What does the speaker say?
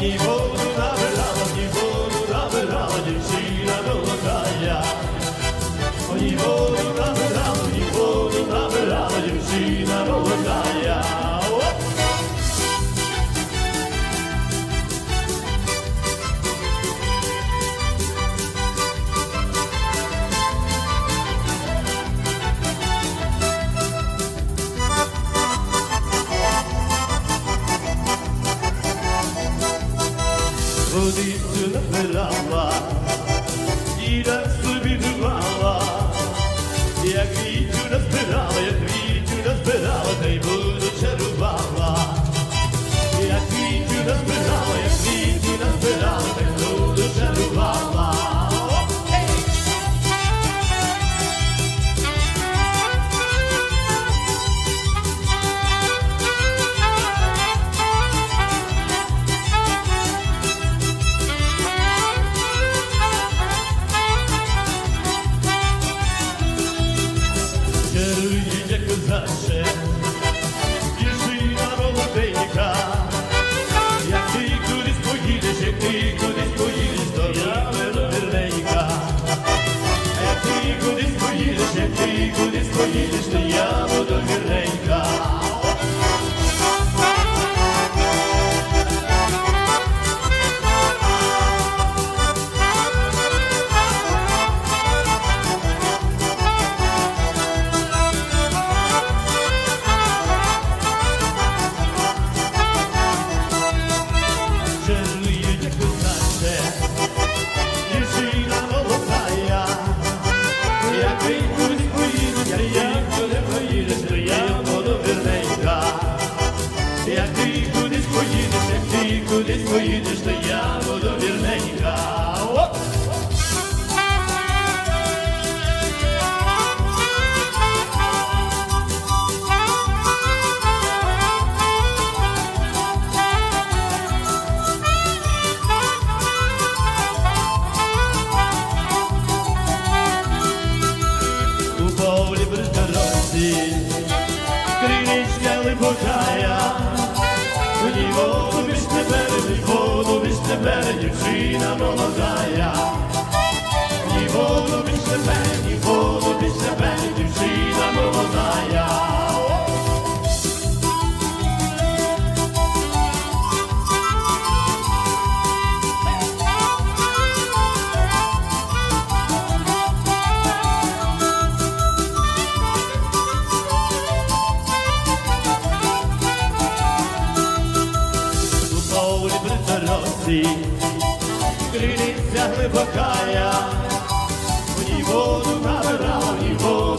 ній воду ній воду набирала, Водицю набирала, Козаче, дівчина молоденька, як ти кудись поїдеш, як ти кудись поїдеш, то я верненька. Як ти кудись поїдеш, як ти кудись поїдеш, кудись поїдеш, то я буду вірненька. Оп! у полі при дорозі, криничка в ній тебе, дівчина молодая. Дорозі, криниця глибокая, в ній воду набирав, в ній воду